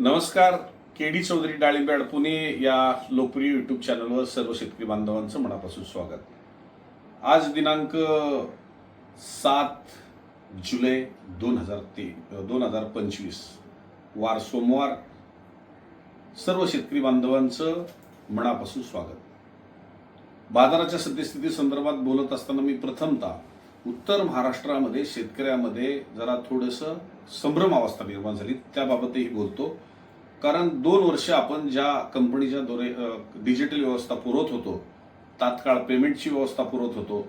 नमस्कार. K D Chaudhari Dalimbe Pune या लोकप्रिय यूट्यूब चॅनलवर सर्व शेतकरी बांधवांचं मनापासून स्वागत. आज दिनांक सात जुलै दोन हजार ते दोन हजार पंचवीस वार सोमवार. सर्व शेतकरी बांधवांचं मनापासून स्वागत. बाजाराच्या सद्यस्थिती संदर्भात बोलत असताना मी प्रथमतः उत्तर महाराष्ट्रामध्ये शेतकऱ्यामध्ये जरा थोडंसं संभ्रम अवस्था निर्माण झाली. त्याबाबतही बोलतो. कारण दोन वर्ष आपण ज्या कंपनीच्या द्वारे डिजिटल व्यवस्था पुरवत होतो तात्काळ पेमेंटची व्यवस्था पुरवत होतो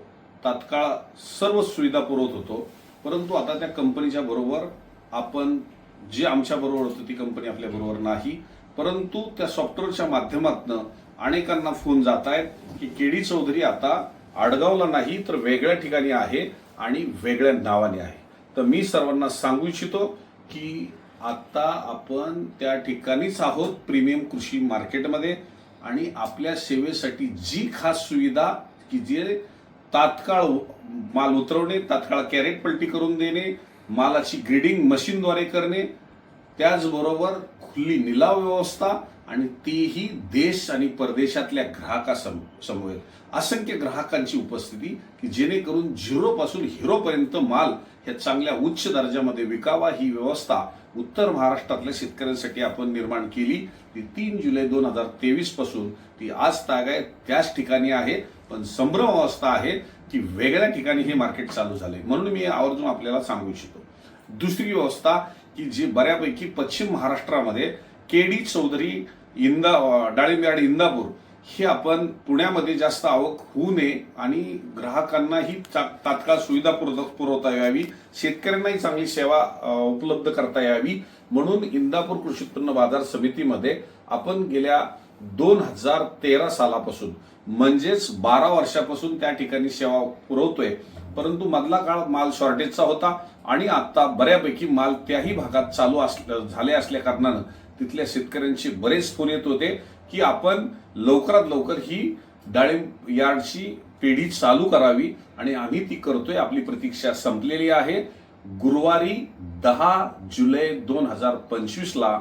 तात्काळ सर्व सुविधा पुरवत होतो परंतु आता त्या कंपनीच्या बरोबर आपण जे आमच्या बरोबर होतं ती कंपनी आपल्या बरोबर नाही. परंतु त्या सॉफ्टवेअरच्या माध्यमातून अनेकांना फोन जात आहेत की केडी चौधरी आता आडगावला नाही तर वेगळ्या ठिकाणी आहे आणि वेगळ्या नावाने आहे. तर मी सर्वांना सांगू इच्छितो की आत्ता आपण त्या ठिकाणीच आहोत प्रीमियम कृषी मार्केटमध्ये आणि आपल्या सेवेसाठी जी खास सुविधा की जे तात्काळ माल उतरवणे तात्काळ कॅरेट पलटी करून देणे मालाची ग्रेडिंग मशीनद्वारे करणे त्याचबरोबर खुली निलाव व्यवस्था आणि तीही देश आणि परदेशातल्या ग्राहकासम समोर. असंख्य ग्राहकांची उपस्थिती की जेणेकरून झिरोपासून हिरोपर्यंत माल ह्या चांगल्या उच्च दर्जामध्ये विकावा ही व्यवस्था उत्तर महाराष्ट्रातल्या शेतकऱ्यांसाठी आपण निर्माण केली. ती तीन जुलै दोन हजार तेवीसपासून ती आज तागायत त्याच ठिकाणी आहे पण संभ्रम अवस्था आहे की वेगळ्या ठिकाणी हे मार्केट चालू झाले म्हणून मी आवर्जून आपल्याला सांगू इच्छितो. दुसरी व्यवस्था की जी बऱ्यापैकी पश्चिम महाराष्ट्रामध्ये केडी चौधरी इंदा डाळिंबयाड इंदापूर ही आपण पुण्यामध्ये जास्त आवक होऊ नये आणि ग्राहकांनाही ता- तात्काळ सुविधा पुरव- पुरवता यावी शेतकऱ्यांनाही चांगली सेवा उपलब्ध करता यावी. म्हणून इंदापूर कृषी उत्पन्न बाजार समितीमध्ये आपण गेल्या दोन हजार तेरा सालापासून म्हणजेच बारा वर्षापासून त्या ठिकाणी सेवा पुरवतोय. परंतु मधला काळ माल शॉर्टेजचा होता आणि आता बऱ्यापैकी माल त्याही भागात चालू असल्या झाले असल्या कारणानं तिथल्या शेतकऱ्यांचे बरेच फोन येत होते की आपण लवकरात लवकर ही डाळिंब यार्डची पेढी चालू करावी आणि आम्ही ती करतोय. आपली प्रतीक्षा संपलेली आहे. गुरुवारी दहा जुलै दोन हजार पंचवीसला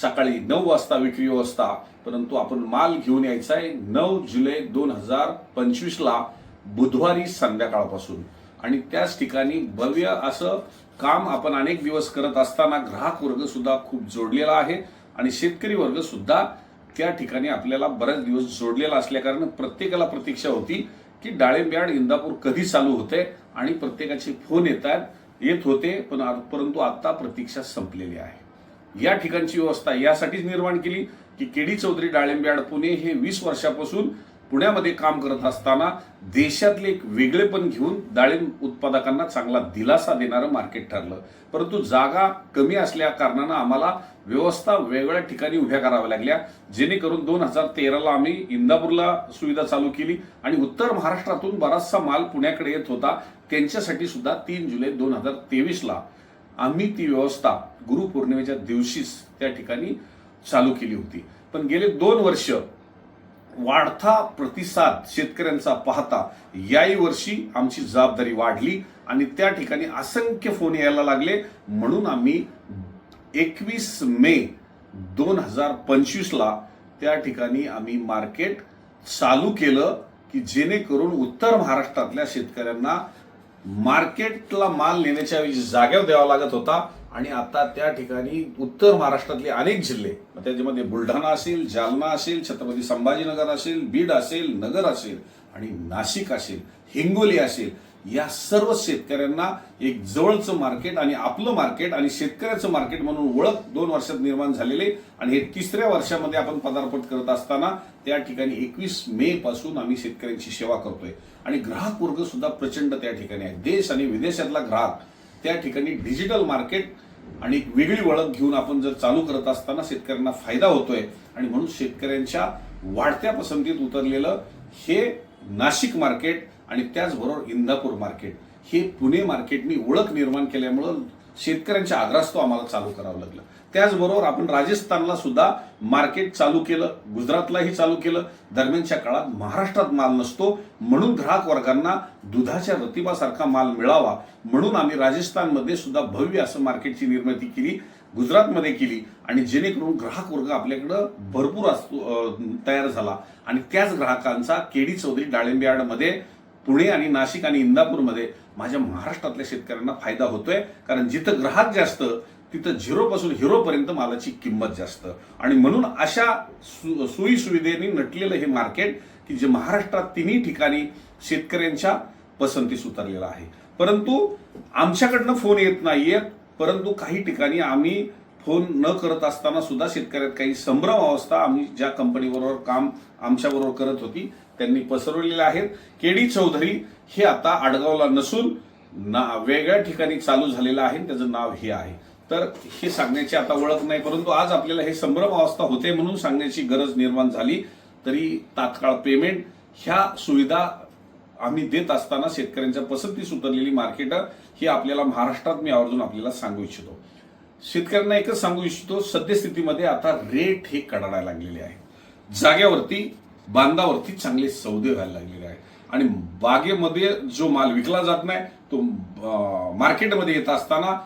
सकाळी नऊ वाजता विक्री व्यवस्था परंतु आपण माल घेऊन यायचा आहे नऊ जुलै दोन हजार पंचवीसला बुधवारी संध्याकाळपासून. आणि त्याच ठिकाणी भव्य असं काम आपण अनेक दिवस करत असताना ग्राहक वर्ग सुद्धा खूप जोडलेला आहे आणि शेतकरी वर्ग सुद्धा त्या ठिकाणी आपल्याला बरेच दिवस जोडलेला असल्याकारण प्रत्येकाला प्रतीक्षा होती की डाळिंब यार्ड इंदापूर कधी चालू होते आणि प्रत्येकाचे फोन येतात येत होते पण परंतु आता प्रतीक्षा संपलेली आहे. या ठिकाणची व्यवस्था यासाठीच निर्माण केली की केडी चौधरी डाळिंब यार्ड पुणे हे वीस वर्षापासून पुण्यामध्ये काम करत असताना देशातले एक वेगळेपण घेऊन डाळिंब उत्पादकांना चांगला दिलासा देणारं मार्केट ठरलं. परंतु जागा कमी असल्या कारणानं आम्हाला व्यवस्था वेगवेगळ्या ठिकाणी उभ्या कराव्या लागल्या. जेणेकरून दोन हजार तेराला आम्ही इंदापूरला सुविधा चालू केली आणि उत्तर महाराष्ट्रातून बराचसा माल पुण्याकडे येत होता. त्यांच्यासाठी सुद्धा तीन जुलै दोन हजार तेवीसला आम्ही ती व्यवस्था गुरुपौर्णिमेच्या दिवशीच त्या ठिकाणी चालू केली होती. पण गेले दोन वर्ष वाढता प्रतिसाद शेतकऱ्यांचा पाहता याही वर्षी आमची जबाबदारी वाढली आणि त्या ठिकाणी असंख्य फोन यायला लागले. म्हणून आम्ही एकवीस मे दोन हजार पंचवीसला त्या ठिकाणी आम्ही मार्केट चालू केलं की जेणेकरून उत्तर महाराष्ट्रातल्या शेतकऱ्यांना मार्केटला माल नेण्याच्या जागेवर द्यावा लागत होता. आणि आता त्या ठिकाणी उत्तर महाराष्ट्रातले अनेक जिल्हे त्याच्यामध्ये बुलढाणा असेल जालना असेल छत्रपती संभाजीनगर असेल बीड असेल नगर असेल आणि नाशिक असेल हिंगोली असेल या सर्व शेतकऱ्यांना एक जवळचं मार्केट आणि आपलं मार्केट आणि शेतकऱ्याचं मार्केट म्हणून ओळख दोन वर्षात निर्माण झालेले आणि हे तिसऱ्या वर्षामध्ये आपण पदार्पण करत असताना त्या ठिकाणी एकवीस मे पासून आम्ही शेतकऱ्यांची सेवा करतोय. आणि ग्राहक वर्ग सुद्धा प्रचंड त्या ठिकाणी आहे. देश आणि विदेशातला ग्राहक त्या ठिकाणी डिजिटल मार्केट आणि एक वेगळी वळख घेऊन आपण जर चालू करत असताना शेतकऱ्यांना फायदा होतोय आणि म्हणून शेतकऱ्यांच्या वाढत्या पसंतीत उतरलेलं हे नाशिक मार्केट आणि त्याचबरोबर इंदापूर मार्केट. हे पुणे मार्केटनी ओळख निर्माण केल्यामुळं शेतकऱ्यांच्या आग्रहास्तव आम्हाला चालू करावं लागलं. त्याचबरोबर आपण राजस्थानला सुद्धा मार्केट चालू केलं गुजरातलाही चालू केलं. दरम्यानच्या काळात महाराष्ट्रात माल नसतो म्हणून ग्राहक वर्गांना दुधाच्या रतिबासारखा माल मिळावा म्हणून आम्ही राजस्थानमध्ये सुद्धा भव्य असं मार्केटची निर्मिती केली गुजरातमध्ये केली. आणि जेणेकरून ग्राहक वर्ग आपल्याकडं भरपूर असतो तयार झाला. आणि त्याच ग्राहकांचा केडी चौधरी डाळिंबयार्डमध्ये पुणे आणि नाशिक आणि इंदापूरमध्ये माझ्या महाराष्ट्रातल्या शेतकऱ्यांना फायदा होतोय. कारण जिथं ग्राहक जास्त तिथं झिरोपासून हिरोपर्यंत मालाची किंमत जास्त. आणि म्हणून अशा सु सोयी सुविधेने नटलेलं हे मार्केट की जे महाराष्ट्रात तिन्ही ठिकाणी शेतकऱ्यांच्या पसंतीस उतरलेलं आहे. परंतु आमच्याकडनं फोन येत नाहीये. परंतु काही ठिकाणी आम्ही फोन न करत असताना सुद्धा शेतकऱ्यात काही संभ्रम अवस्था आम्ही ज्या कंपनीबरोबर काम आमच्याबरोबर करत होती. त्यांनी पसरवलेल्या आहेत. केडी चौधरी हे आता आडगावला नसून ना वेगळ्या ठिकाणी चालू झालेलं आहे. त्याचं नाव हे आहे. तर हे सांगण्याची आता ओळख नाही परंतु आज आपल्याला हे संभ्रम अवस्था होते म्हणून सांगण्याची गरज निर्माण झाली. तरी तात्काळ पेमेंट ह्या सुविधा आम्ही देत असताना शेतकऱ्यांच्या पसंतीस उतरलेली मार्केटं ही आपल्याला महाराष्ट्रात मी आवर्जून आपल्याला सांगू इच्छितो. शेतकऱ्यांना एकच सांगू इच्छितो सद्यस्थितीमध्ये आता रेट हे कडाडायला लागलेले आहे. जाग्यावरती बांधावरती चांगले सौदे व्हायला लागलेले आहे आणि बागेमध्ये जो माल विकला जात नाही तो मार्केटमध्ये येत असताना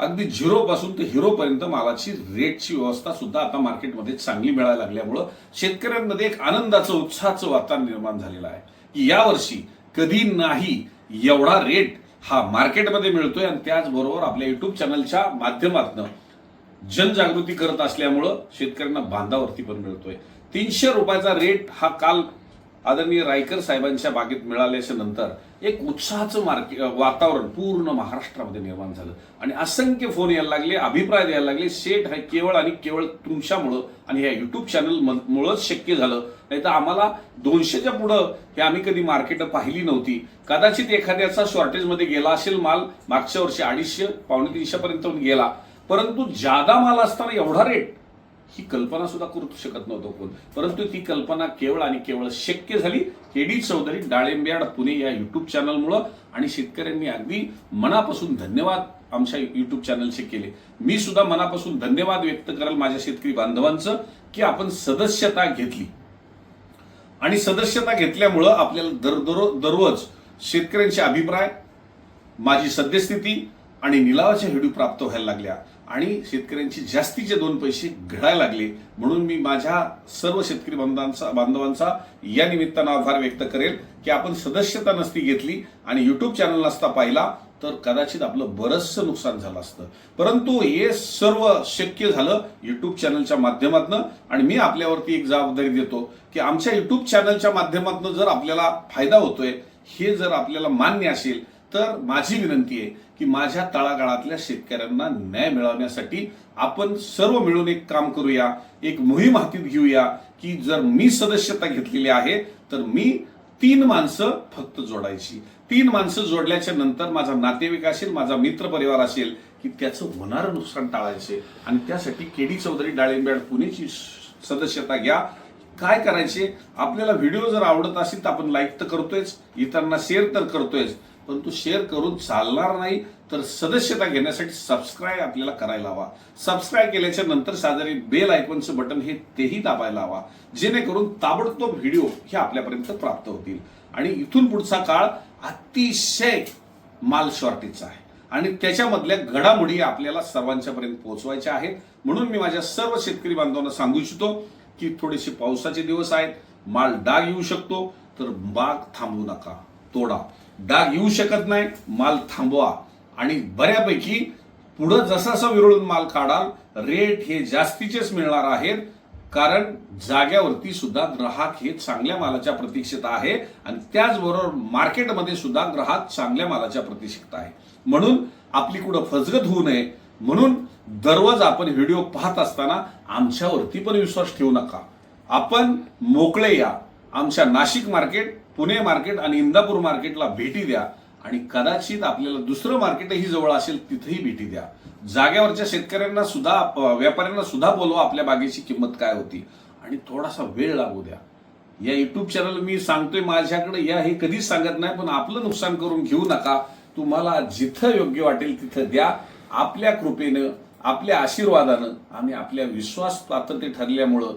अगदी झिरोपासून ते हिरो पर्यंत मालाची रेटची व्यवस्था सुद्धा आता मार्केटमध्ये चांगली मिळायला लागल्यामुळं शेतकऱ्यांमध्ये एक आनंदाचं उत्साहाचं वातावरण निर्माण झालेलं आहे. की यावर्षी कधी नाही एवढा रेट हा मार्केटमध्ये मिळतोय आणि त्याचबरोबर आपल्या युट्यूब चॅनलच्या माध्यमातून जनजागृती करत असल्यामुळं शेतकऱ्यांना बांधावरती पण मिळतोय. तीनशे रुपयाचा रेट हा काल आदरणीय रायकर साहेबांच्या बागेत मिळाल्याच्या नंतर एक उत्साहाचं मार्के वातावरण पूर्ण महाराष्ट्रामध्ये निर्माण झालं. आणि असंख्य फोन यायला लागले अभिप्राय द्यायला लागले सेट हे केवळ आणि केवळ तुमच्यामुळं आणि ह्या युट्यूब चॅनल मुळंच शक्य झालं. नाही तर आम्हाला दोनशेच्या पुढं हे आम्ही कधी मार्केट पाहिली नव्हती. कदाचित एखाद्याचा शॉर्टेजमध्ये गेला असेल माल मागच्या वर्षी अडीचशे पावणे तीनशेपर्यंत गेला. परंतु जादा माल असताना एवढा रेट ही कल्पना सुद्धा करू शकत नव्हतो कोण. परंतु ती कल्पना केवळ आणि केवळ शक्य झाली. केडी चौधरी डाळिंब्याड पुणे या युट्यूब चॅनलमुळं आणि शेतकऱ्यांनी अगदी मनापासून धन्यवाद आमच्या युट्यूब चॅनलचे केले. मी सुद्धा मनापासून धन्यवाद व्यक्त कराल माझ्या शेतकरी बांधवांचं की आपण सदस्यता घेतली. आणि सदस्यता घेतल्यामुळं आपल्याला दर दररोज शेतकऱ्यांचे अभिप्राय माझी सद्यस्थिती आणि निलावाच्या हेडू प्राप्त व्हायला लागल्या. आणि शेतकऱ्यांची जास्तीचे दोन पैसे घडायला लागले. म्हणून मी माझ्या सर्व शेतकरी बांधवांचा बांधवांचा या निमित्तानं आभार व्यक्त करेल की आपण सदस्यता नसती घेतली आणि युट्यूब चॅनल नसता पाहिला तर कदाचित आपलं बरंचसं नुकसान झालं असतं. परंतु हे सर्व शक्य झालं युट्यूब चॅनलच्या माध्यमातून आणि मी आपल्यावरती एक जबाबदारी देतो की आमच्या युट्यूब चॅनलच्या माध्यमातून जर आपल्याला फायदा होतोय हे जर आपल्याला मान्य असेल तर माझी विनंती आहे की माझ्या तळागाळातल्या शेतकऱ्यांना न्याय मिळवण्यासाठी आपण सर्व मिळून एक काम करूया एक मोहीम हातीत घेऊया की जर मी सदस्यता घेतलेली आहे तर मी तीन माणसं फक्त जोडायची. तीन माणसं जोडल्याच्या नंतर माझा नातेवाईक असेल माझा मित्र परिवार असेल की त्याचं होणारं नुकसान टाळायचे. आणि त्यासाठी केडी चौधरी डाळिंब्याड पुणेची सदस्यता घ्या. काय करायचे? आपल्याला व्हिडिओ जर आवडत असेल तर आपण लाईक तर करतोयच इतरांना शेअर तर करतोयच. परंतु शेअर करून चालणार नाही तर सदस्यता घेण्यासाठी सबस्क्राईब आपल्याला करायला हवा सबस्क्राईब केल्याच्यानंतर साधारी बेल आयकॉनचं बटन हे तेही दाबायला हवा जेणेकरून ताबडतोब व्हिडिओ हे आपल्यापर्यंत प्राप्त होतील. आणि इथून पुढचा काळ अतिशय माल शॉर्टेजचा आहे. आणि त्याच्यामधल्या घडामोडी आपल्याला सर्वांच्या पर्यंत पोहोचवायच्या आहेत. म्हणून मी माझ्या सर्व शेतकरी बांधवांना सांगू इच्छितो की थोडेसे पावसाचे दिवस आहेत माल डाग येऊ शकतो तर बाग थांबू नका तोडा. डाग येऊ शकत नाही माल थांबवा. आणि बऱ्यापैकी पुढं जसा विरळून माल काढाल रेट हे जास्तीचेच मिळणार आहेत. कारण जाग्यावरती सुद्धा ग्राहक हे चांगल्या मालाच्या प्रतीक्षेत आहे आणि त्याचबरोबर मार्केटमध्ये सुद्धा ग्राहक चांगल्या मालाच्या प्रतीक्षेत आहे. म्हणून आपली कुठं फसगत होऊ नये. म्हणून दररोज आपण व्हिडिओ पाहत असताना आमच्यावरती पण विश्वास ठेवू नका. आपण मोकळे या. आमच्या नाशिक मार्केट पुणे मार्केट आणि इंदापूर मार्केटला भेटी द्या आणि कदाचित आपल्याला दुसरं मार्केटही जवळ असेल तिथेही भेटी द्या. जाग्यावरच्या शेतकऱ्यांना सुद्धा व्यापाऱ्यांना सुद्धा बोलवा आपल्या बागेची किंमत काय होती. आणि थोडासा वेळ लागू द्या. या युट्यूब चॅनल मी सांगतोय माझ्याकडे या हे कधीच सांगत नाही पण आपलं नुकसान करून घेऊ नका. तुम्हाला जिथं योग्य वाटेल तिथं द्या. आपल्या कृपेनं आपल्या आशीर्वादानं आणि आपल्या विश्वास पात्रते ठरल्यामुळं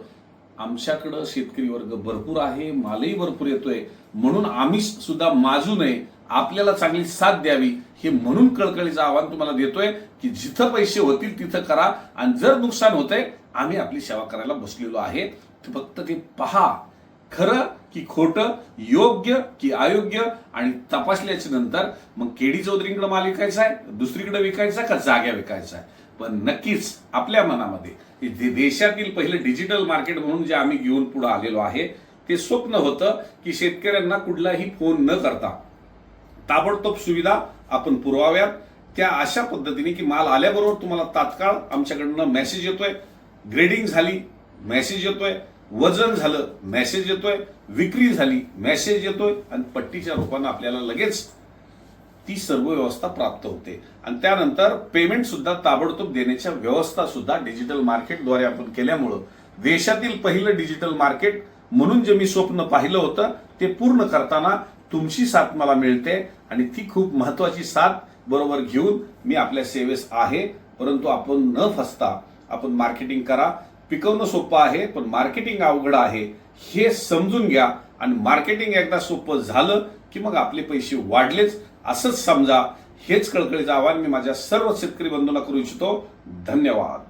आमच्याकडं शेतकरी वर्ग भरपूर आहे मालही भरपूर येतोय. म्हणून आम्ही सुद्धा माजू नये. आपल्याला चांगली साथ द्यावी हे म्हणून कळकळीचं आव्हान तुम्हाला देतोय की जिथं पैसे होतील तिथं करा. आणि जर नुकसान होतंय आम्ही आपली सेवा करायला बसलेलो आहे. फक्त ते पहा. खरं की खोटं योग्य की अयोग्य आणि तपासल्याच्या नंतर मग केडी चौधरीकडे माल विकायचा आहे दुसरीकडे विकायचा का जाग्या विकायचा आहे? पण नक्कीच आपल्या मनामध्ये देशातील पहिलं डिजिटल मार्केट म्हणून जे आम्ही घेऊन पुढे आलेलो आहे ते स्वप्न होतं की शेतकऱ्यांना कुठलाही फोन न करता ताबडतोब सुविधा आपण पुरवाव्यात. त्या अशा पद्धतीने की माल आल्याबरोबर तुम्हाला तात्काळ आमच्याकडनं मेसेज येतोय. ग्रेडिंग झाली मेसेज येतोय. वजन झालं मेसेज येतोय विक्री झाली मेसेज येतोय आणि पट्टीच्या रूपानं आपल्याला लगेच ती सर्व व्यवस्था प्राप्त होते. आणि त्यानंतर पेमेंट सुद्धा ताबडतोब देण्याच्या व्यवस्था सुद्धा डिजिटल मार्केटद्वारे आपण केल्यामुळं देशातील पहिलं डिजिटल मार्केट म्हणून जे मी स्वप्न पाहिलं होतं ते पूर्ण करताना तुमची साथ मला मिळते आणि ती खूप महत्वाची साथ बरोबर घेऊन मी आपल्या सेवेस आहे. परंतु आपण न फसता आपण मार्केटिंग करा पिकवणं सोपं आहे पण मार्केटिंग अवघड आहे. हे समजून घ्या आणि मार्केटिंग एकदा सोपं झालं की मग आपले पैसे वाढलेच. असंच समजा. हेच कळकळीचं आव्हान मी माझ्या सर्व शेतकरी बंधूंना करू इच्छितो. धन्यवाद.